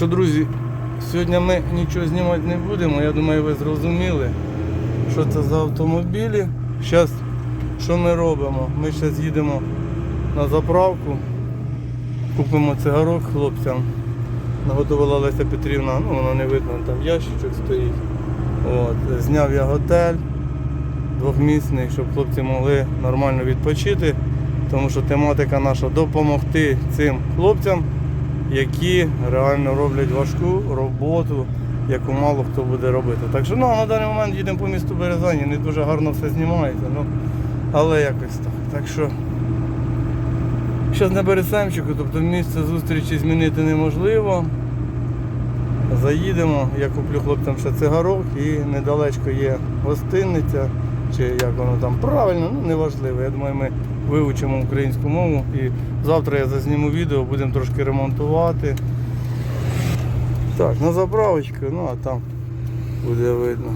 що, друзі, сьогодні ми нічого знімати не будемо. Я думаю, ви зрозуміли, що це за автомобілі. Зараз що ми робимо? Ми зараз їдемо на заправку, купимо цигарок хлопцям. Наготовила Леся Петрівна, ну воно не видно, там ящичок стоїть. От. Зняв я готель двохмісний, щоб хлопці могли нормально відпочити. Тому що тематика наша допомогти цим хлопцям, які реально роблять важку роботу, яку мало хто буде робити. Так що ну, на даний момент їдемо по місту Березані, не дуже гарно все знімається, ну, але якось так. Так що зараз на Березанчику, тобто місце зустрічі змінити неможливо. Заїдемо, я куплю хлопцям ще цигарок і недалечко є гостинниця, чи як воно там правильно, ну неважливо. Я думаю, ми вивчимо українську мову і завтра я зазніму відео, будемо трошки ремонтувати. Так, на заправочку, ну а там буде видно.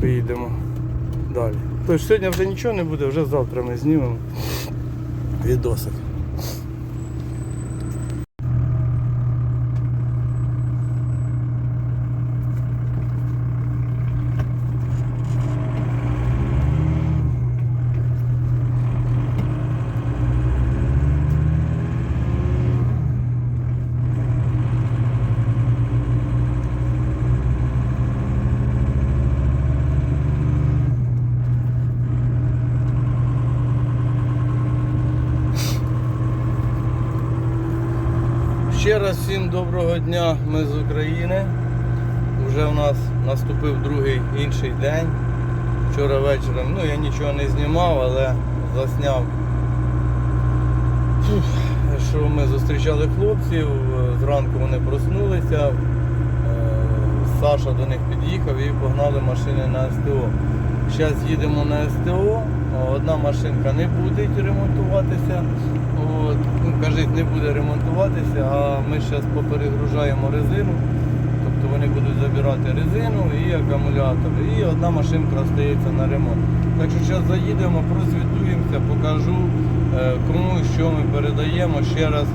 Поїдемо далі. Тож сьогодні вже нічого не буде, вже завтра ми знімемо відосик. Ще раз доброго дня, ми з України. Вже у нас наступив другий інший день. Вчора вечором, ну я нічого не знімав, але засняв, що ми зустрічали хлопців, зранку вони проснулися, е, Саша до них під'їхав і погнали машини на СТО. Зараз їдемо на СТО, одна машинка не буде ремонтуватися. От, кажуть, не буде ремонтуватися, а ми зараз поперегружаємо резину. Тобто вони будуть забирати резину і акумулятори. І одна машинка остається на ремонт. Так що зараз заїдемо, прозвітуємося, покажу, е, кому і що ми передаємо. Ще раз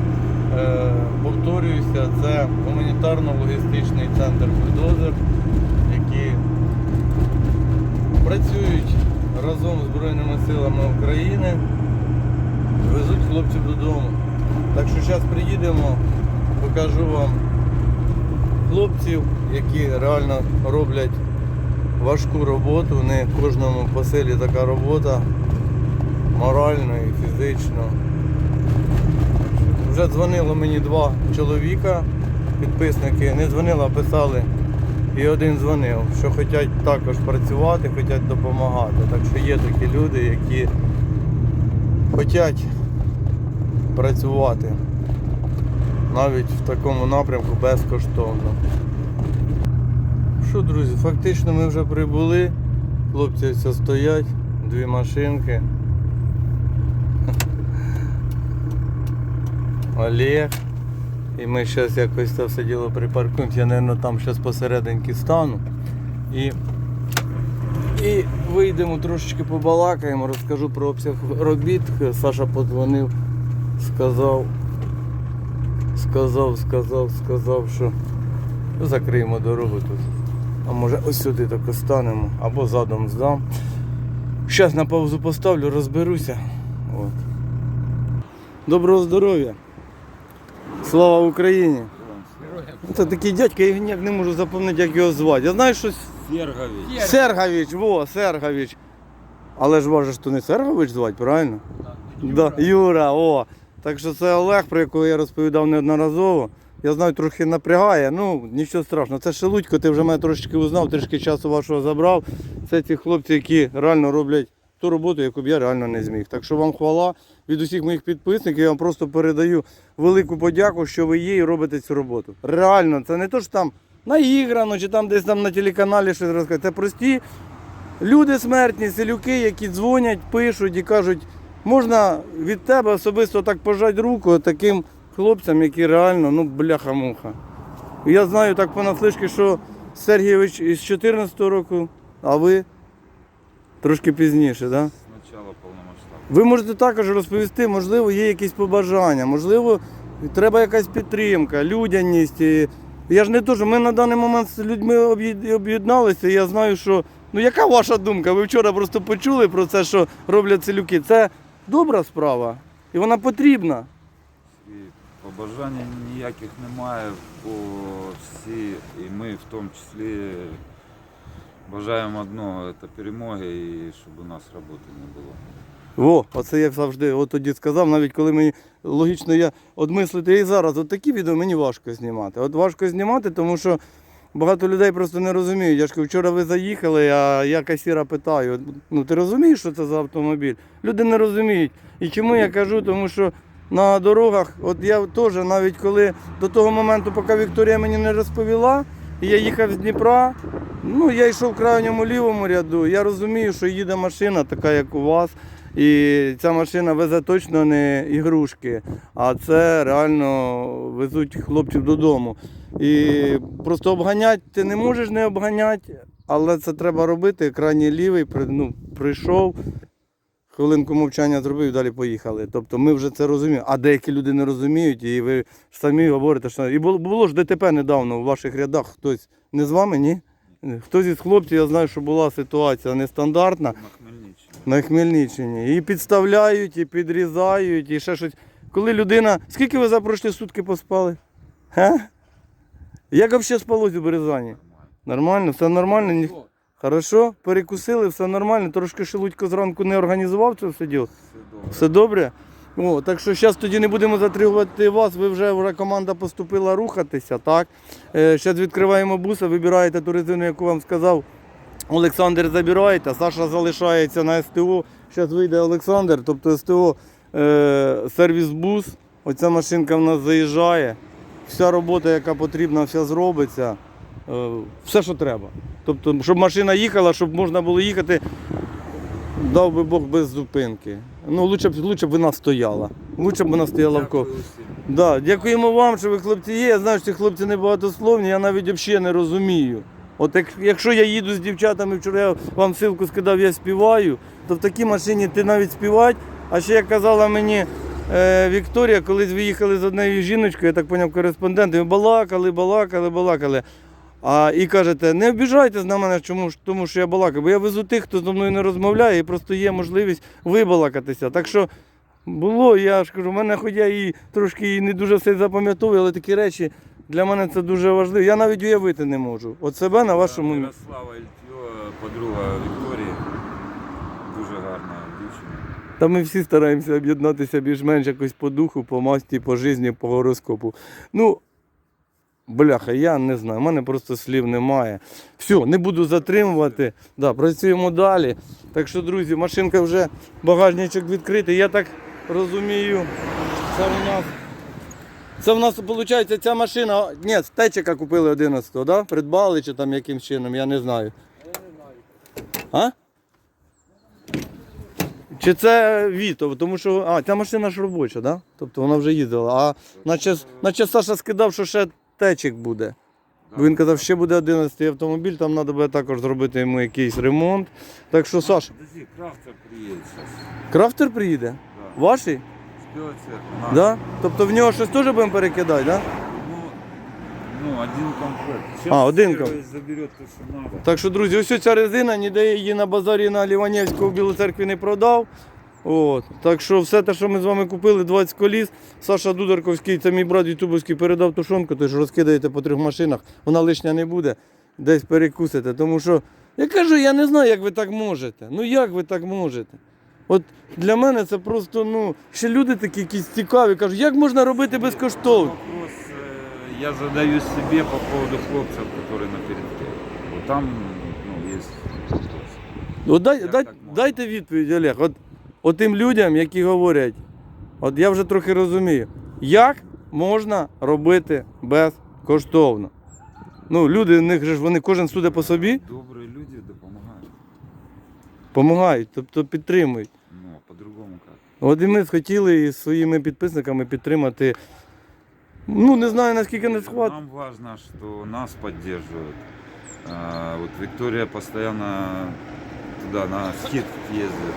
е, повторююся, це гуманітарно-логістичний центр Бульдозер, які працюють разом з Збройними силами України везуть хлопців додому. Так що зараз приїдемо, покажу вам хлопців, які реально роблять важку роботу. Не кожному по селі така робота морально і фізично. Вже дзвонило мені два чоловіка, підписники, не дзвонили, а писали. І один дзвонив, що хочуть також працювати, хочуть допомагати. Так що є такі люди, які хочуть працювати навіть в такому напрямку безкоштовно. Що, друзі, фактично ми вже прибули. Хлопці все стоять, дві машинки. Олег. І ми зараз якось це все діло припаркуємося. Я, мабуть, там зараз посерединки стану. І і вийдемо трошечки побалакаємо, розкажу про обсяг робіт. Саша подзвонив, сказав, сказав, сказав, сказав, що закриємо дорогу тут. А може ось сюди так станемо, або задом здам. Зараз на паузу поставлю, розберуся. От. Доброго здоров'я! Слава Україні! Це такий дядька, я ніяк не можу запам'ятати, як його звати. Я знаю, що Сергович. Сергович, во, Сергович. Але ж може, що не Сергович звати, правильно? Да. Юра, о. Так що це Олег, про якого я розповідав неодноразово. Я знаю, трохи напрягає, ну нічого страшного. Це Шелудько, ти вже мене трошечки узнав, трішки часу вашого забрав. Це ті хлопці, які реально роблять ту роботу, яку б я реально не зміг. Так що вам хвала від усіх моїх підписників, я вам просто передаю велику подяку, що ви є і робите цю роботу. Реально, це не то, що там наіграно, чи там десь там на телеканалі щось розказати. Це прості люди смертні, селюки, які дзвонять, пишуть і кажуть, можна від тебе особисто так пожати руку таким хлопцям, які реально, ну, бляха-муха. Я знаю так понаслишки, що Сергійович із 14 року, а ви трошки пізніше, так? Да? Ви можете також розповісти, можливо, є якісь побажання, можливо, Треба якась підтримка, людяність. Я ж не то, що ми на даний момент з людьми об'єдналися. Я знаю, що. Ну яка ваша думка? Ви вчора просто почули про це, що роблять селюки. Це добра справа. І вона потрібна. І побажань ніяких немає, бо всі, і ми в тому числі бажаємо одного це перемоги і щоб у нас роботи не було. Во, оце як завжди, от тоді сказав, навіть коли мені логічно я одмислити і зараз, от такі відео мені важко знімати. От важко знімати, тому що багато людей просто не розуміють. Я ж кажу, вчора ви заїхали, а я касіра питаю, ну ти розумієш, що це за автомобіль? Люди не розуміють. І чому я кажу? Тому що на дорогах, от я теж навіть коли до того моменту, поки Вікторія мені не розповіла, і я їхав з Дніпра, ну я йшов в крайньому лівому ряду. Я розумію, що їде машина, така як у вас. І ця машина везе точно не ігрушки, а це реально везуть хлопців додому. І просто обганяти ти не можеш не обганяти, але це треба робити. Крайній лівий ну, прийшов, хвилинку мовчання зробив далі поїхали. Тобто ми вже це розуміємо. А деякі люди не розуміють, і ви самі говорите, що і було, було ж ДТП недавно у ваших рядах. Хтось не з вами, ні? Хтось із хлопців, я знаю, що була ситуація нестандартна На Хмельниччині. І підставляють, і підрізають, і ще щось. Коли людина. Скільки ви за пройшли сутки поспали? Га? Як взагалі спалось у Березані? Нормально, все нормально? Ні... Хорошо? Перекусили, все нормально. Трошки шелудько зранку не організував це все діло. Все добре. Все добре? О, так що зараз тоді не будемо затримувати вас. Ви вже, вже команда поступила рухатися, так? Е, відкриваємо буса, вибираєте ту резину, яку вам сказав. Олександр забираєте, Саша залишається на СТО. Зараз вийде Олександр, тобто СТО е, сервіс-бус. Оця машинка в нас заїжджає. Вся робота, яка потрібна, вся зробиться. Е, все, що треба. Тобто, щоб машина їхала, щоб можна було їхати, дав би Бог без зупинки. Ну, лучше б, лучше б вона стояла. Лучше б вона стояла в ко. Дякую всім. Да, дякуємо вам, що ви хлопці є. Я знаю, що ці хлопці не багатословні, я навіть взагалі не розумію. От як, якщо я їду з дівчатами, вчора я вам ссылку скидав, я співаю, то в такій машині ти навіть співати. А ще як казала мені е, Вікторія, колись ви їхали з однією жіночкою, я так поняв, кореспондентом, ви балакали, балакали, балакали. А і кажете, не обіжайтесь на мене, чому тому що я балакаю, бо я везу тих, хто зі мною не розмовляє, і просто є можливість вибалакатися. Так що було, я ж кажу, в мене хоч я і трошки і не дуже все запам'ятовую, але такі речі для мене це дуже важливо. Я навіть уявити не можу. От себе на вашому місці. Мирослава Ільтьо, подруга Вікторії. Дуже гарна дівчина. Та ми всі стараємося об'єднатися більш-менш якось по духу, по масті, по житті, по гороскопу. Ну, бляха, я не знаю, в мене просто слів немає. Все, не буду затримувати. Да, працюємо далі. Так що, друзі, машинка вже багажничок відкритий. Я так розумію, це у нас. Це в нас, виходить, ця машина. Ні, з течика купили 11-го, да? придбали чи там яким чином, я не знаю. А? Чи це Віто? Тому що. А, ця машина ж робоча, да? Тобто вона вже їздила. А наче, наче Саша скидав, що ще течик буде. Бо він казав, ще буде 11-й автомобіль, там треба буде також зробити йому якийсь ремонт. Так що, Саш, Подожди, Крафтер приїде крафтер приїде? Да. Ваший? Білого. Да? Тобто в нього щось теж будемо перекидати, да? Ну, ну, один комплект. Сейчас А, один комплект. заберет то, що надо. Так що, друзі, ось ця резина, ніде її на базарі на Ліванівську в Білій церкві не продав. От. Так що все те, що ми з вами купили, 20 коліс. Саша Дударковський, це мій брат Ютубовський, передав тушонку, тож розкидаєте по трьох машинах, вона лишня не буде, десь перекусите. Тому що, я кажу, я не знаю, як ви так можете. Ну як ви так можете? От для мене це просто, ну, ще люди такі якісь цікаві, кажуть, як можна робити безкоштовно? Вопрос э, я задаю себе по поводу хлопцев, которые на передке. Вот там ну, есть вопрос. От дай, Як дай, так можна? дайте відповідь, Олег. От, от тим людям, які говорять, от я вже трохи розумію, як можна робити безкоштовно. Ну, люди, в них же ж вони кожен суде по собі, Добрые люди допомагають. допомагають, тобто підтримують. От і ми хотіли із своїми підписниками підтримати. Ну, не знаю, наскільки не схват. Нам важно, что нас поддерживают. А, вот Виктория постоянно туда на скидки ездит.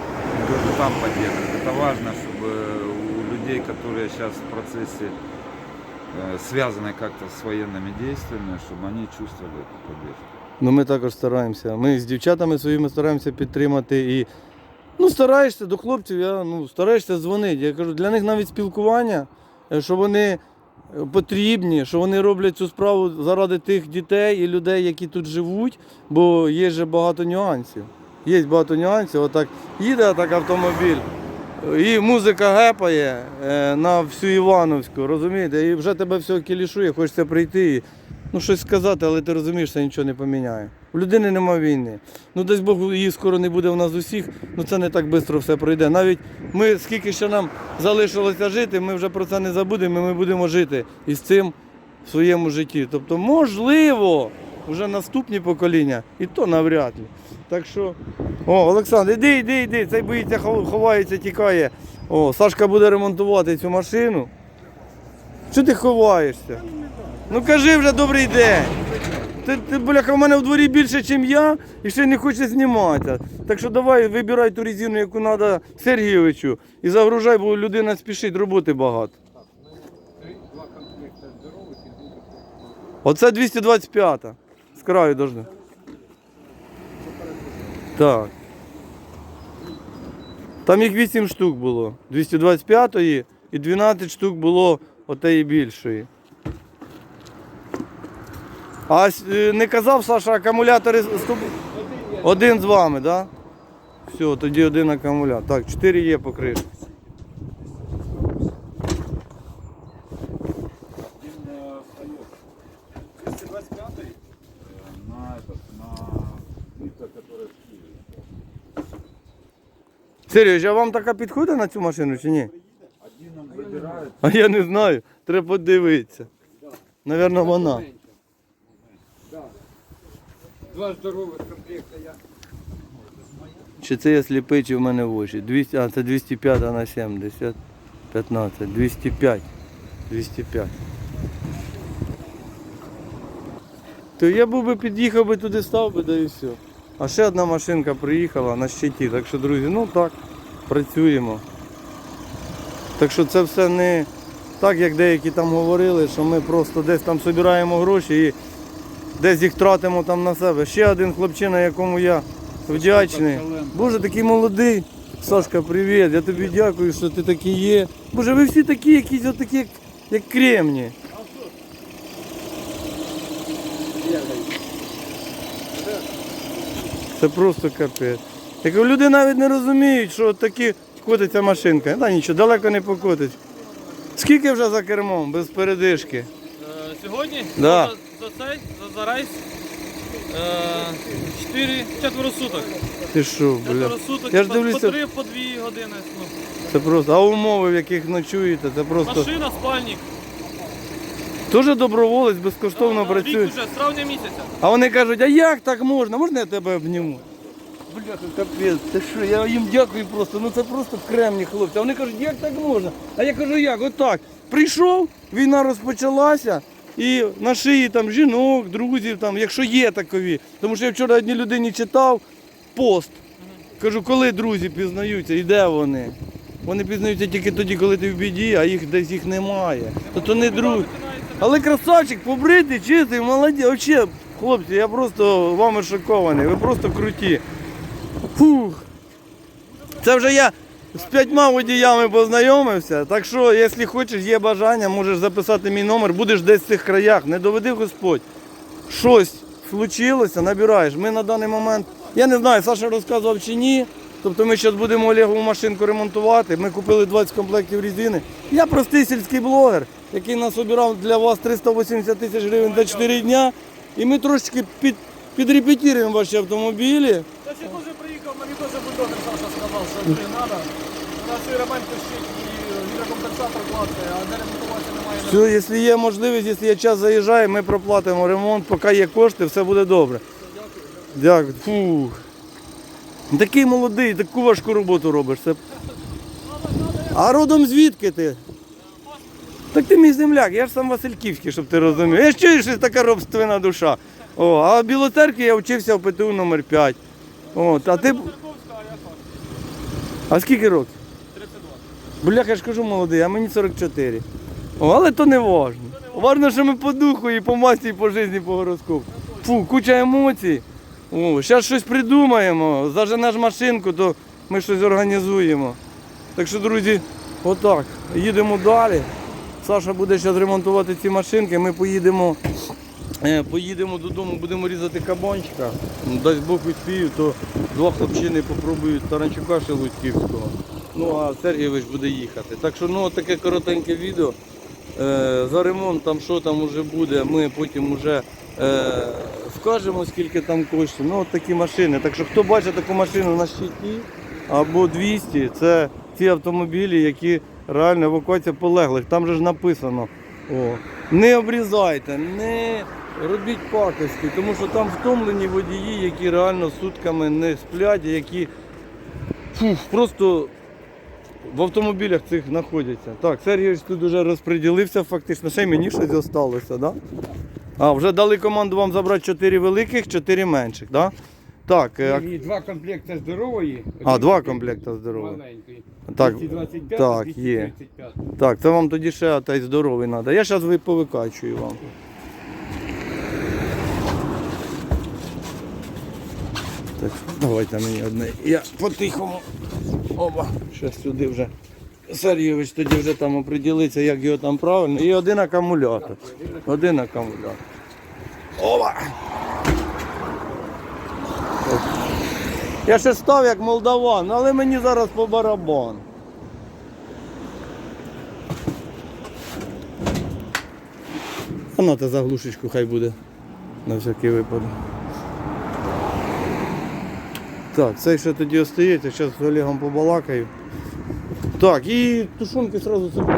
Тоже там поддерживает. Это важно, чтобы у людей, которые сейчас в процессе э, связанные как-то с военными действиями, чтобы они чувствовали эту поддержку. Ну ми також стараємося. Ми з дівчатами своїми стараємося підтримати і. Ну, стараєшся до хлопців, я ну, стараєшся дзвонити. Я кажу, для них навіть спілкування, е, що вони е, потрібні, що вони роблять цю справу заради тих дітей і людей, які тут живуть, бо є же багато нюансів. Є багато нюансів. Отак їде так автомобіль, і музика гепає е, на всю Івановську, розумієте? І вже тебе все кілішує, хочеться прийти і ну, щось сказати, але ти розумієш, це нічого не поміняє. У людини немає війни. Ну, десь Бог її скоро не буде у нас усіх, ну це не так швидко все пройде. Навіть ми, скільки ще нам залишилося жити, ми вже про це не забудемо, і ми будемо жити із цим в своєму житті. Тобто, можливо, вже наступні покоління, і то навряд ли. Так що, о, Олександр, іди, іди, іди, цей боїться, ховається, тікає. О, Сашка буде ремонтувати цю машину. Що ти ховаєшся? Ну кажи вже добрий день. Ти, ти бляха, в мене в дворі більше, ніж я, і ще не хоче зніматися. Так що давай вибирай ту резину, яку треба Сергійовичу, і загружай, бо людина спішить, роботи багато. Оце 225 З краю должна. Так. Там їх 8 штук було. 225-ї і 12 штук було отеї більшої. А е, не казав Саша, акумулятори? Один з вами, так? Да? Все, тоді один акумулятор. Так, 4 є по кришці. На этот, на лица, которые в Киеве. А вам така підходить на цю машину чи ні? А я не знаю. Треба подивитися. Навірно, вона. Два здорових комплекта я. Чи це я сліпий, чи в мене в очі? 200, а, це 205 на 70. 15. 205. 205. То я був би під'їхав би туди, став би, да і все. А ще одна машинка приїхала на щиті. Так що, друзі, ну так, працюємо. Так що це все не так, як деякі там говорили, що ми просто десь там збираємо гроші і десь їх тратимо там на себе. Ще один хлопчина, якому я вдячний. Боже, такий молодий. Сашка, привіт. Я тобі дякую, що ти такий є. Боже, ви всі такі, якісь отакі, як, як кремні. Це просто капець. Так люди навіть не розуміють, що от такі котиться машинка. Та нічого, далеко не покотить. Скільки вже за кермом, без передишки? Е, Сьогодні Да. За, цей, за, за рейс е, 4, четверо суток. Ти що, бля? Четверо суток, Я ж по, дивлюся- по 3, по 2 години. Ну. Це просто. А умови, в яких ночуєте, це просто. Машина, спальник. Дуже доброволець, безкоштовно да, працює. Рік уже, з травня місяця. А вони кажуть, а як так можна? Можна я тебе обніму? Бляха, капець, це що, я їм дякую просто, ну це просто кремні хлопці. А вони кажуть, як так можна? А я кажу, як? Отак. Прийшов, війна розпочалася, і на шиї там жінок, друзів, там, якщо є такові. Тому що я вчора одній людині читав пост. Кажу, коли друзі пізнаються і де вони? Вони пізнаються тільки тоді, коли ти в біді, а їх десь їх немає. Тобто не друзі. Але красавчик, побритий, чистий, молодець. Вообще, хлопці, я просто вами шокований. Ви просто круті. Фух. Це вже я з п'ятьма водіями познайомився. Так що, якщо хочеш, є бажання, можеш записати мій номер, будеш десь в цих краях. Не доведи Господь. Щось случилося, набираєш. Ми на даний момент, я не знаю, Саша розказував чи ні. Тобто ми зараз будемо Олегову машинку ремонтувати. Ми купили 20 комплектів резини. Я простий сільський блогер, який насобирав для вас 380 тисяч гривень за 4 дня. І ми трошечки під, підрепетіруємо ваші автомобілі. Та ще мені теж бульдозер Саша сказав, що блін, треба. У нас і ремонт пищить, гідрокомпенсатор клацає, а де ремонтувати немає. Все, якщо є можливість, якщо є час заїжджає, ми проплатимо ремонт, поки є кошти, все буде добре. Дякую. Фух. Такий молодий, таку важку роботу робиш. Це... А родом звідки ти? Так ти мій земляк, я ж сам Васильківський, щоб ти розумів. Я ж чую, що така робственна душа. О, а в Білоцеркві я вчився в ПТУ номер 5. От, а ти. А скільки років? 32. Бляха, я ж кажу молодий, а мені 44. О, але то не важно. Важно, що ми по духу і по масі, і по житті, і по гороскопу. Фу, куча емоцій. О, зараз щось придумаємо. Заженеш машинку, то ми щось організуємо. Так що, друзі, отак. Їдемо далі. Саша буде зараз ремонтувати ці машинки. Ми поїдемо, поїдемо додому, будемо різати кабанчика. Дасть Бог успію, то два хлопчини попробують Таранчука Шелудьківського. Ну а Сергійович буде їхати. Так що ну, таке коротеньке відео. Е, за ремонт там що там уже буде, ми потім вже е, скажемо, скільки там коштує. Ну от такі машини. Так що хто бачить таку машину на щиті або 200, це ті автомобілі, які реально евакуація полеглих. Там же ж написано. О, не обрізайте, не робіть пакості, тому що там втомлені водії, які реально сутками не сплять, які фух, просто в автомобілях цих знаходяться. Так, Сергійович тут вже розподілився фактично, ще й мені щось залишилося, да? А, вже дали команду вам забрати 4 великих, 4 менших, да? Так, е, І два комплекти здорової. а, два комплекти здорових. Маленький. Так, 225, так, є. так, це вам тоді ще той здоровий треба. Я зараз ви повикачую вам. Так, давайте мені одне. Я по-тихому. Оба. Щас сюди вже. Сергійович тоді вже там оприділиться, як його там правильно. І один акумулятор. Один акумулятор. Оба! Я ще став як молдаван, але мені зараз по барабан. А ну, та заглушечку хай буде. На всякий випадок. Так, це ще тоді остається, зараз з Олегом побалакаю. Так, і тушонки одразу собі.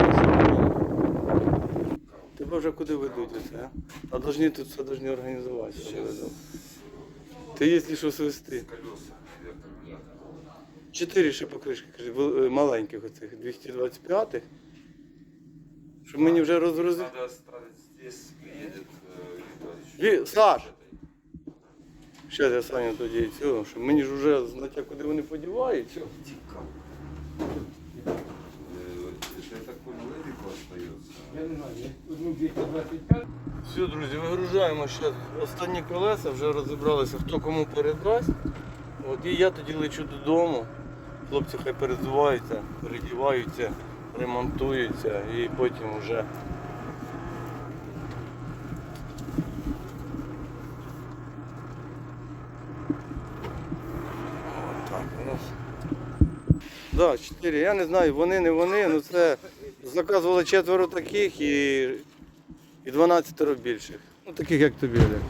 Тебе вже куди ведуть оце, а? А должні тут все должні організувати. Ти якщо що свисти. Чотири ще покришки, кажи, е, маленьких оцих, 225-х. Щоб мені вже розгрузити. Э, Саш! Ще я Саню тоді цього, що мені ж вже знаття, куди вони подіваються. Остается. Я не знаю, одну 225. Все, друзі, вигружаємо ще останні колеса, вже розібралися, хто кому передасть. От, і я тоді лечу додому. Хлопці хай перезуваються, передіваються, ремонтуються і потім вже. Отак, ну. Да, чотири. Я не знаю, вони, не вони, ну це заказували четверо таких і і 12 більших. Ну таких як тобі, Олег.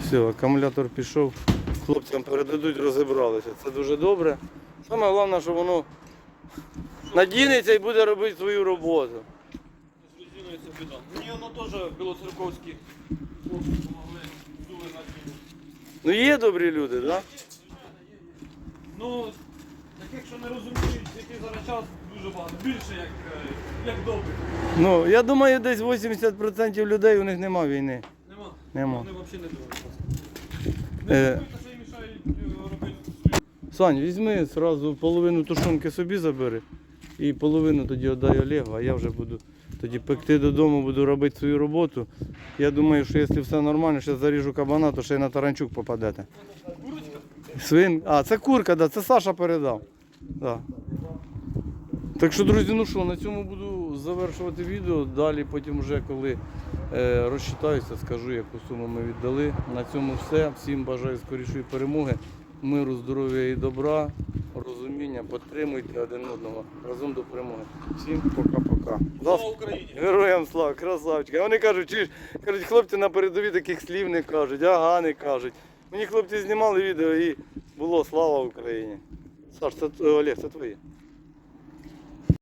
Все, акумулятор пішов, хлопцям передадуть, розібралися. Це дуже добре. Саме головне, що воно надінеться і буде робити свою роботу. Біда. Мені воно теж білоцерковські хлопці допомогли, дули на ділі. Ну є добрі люди, так? Да? Ну, таких, що не розуміють, який зараз час дуже багато. Більше як, е, як добре. Ну, я думаю, десь 80% людей у них нема війни. Нема. Нема. Вони взагалі не дивляться. Е. Е. Сань, візьми одразу половину тушонки собі забери і половину тоді віддай Олегу, а я вже буду тоді пекти додому, буду робити свою роботу. Я думаю, що якщо все нормально, ще заріжу кабана, то ще й на таранчук попадете. Курочка? Свин. А, це курка, да, це Саша передав. Да. Так що, друзі, ну що, на цьому буду завершувати відео. Далі потім вже коли е, розчитаюся, скажу, яку суму ми віддали. На цьому все. Всім бажаю скорішої перемоги, миру, здоров'я і добра, розуміння, підтримуйте один одного разом до перемоги. Всім пока-пока. Слава Україні! Героям слава, красавчики. Вони кажуть, чи кажуть, хлопці на передовій таких слів не кажуть, ага, не кажуть. Мені хлопці знімали відео і було слава Україні. Саш, це е, Олег, це твоє.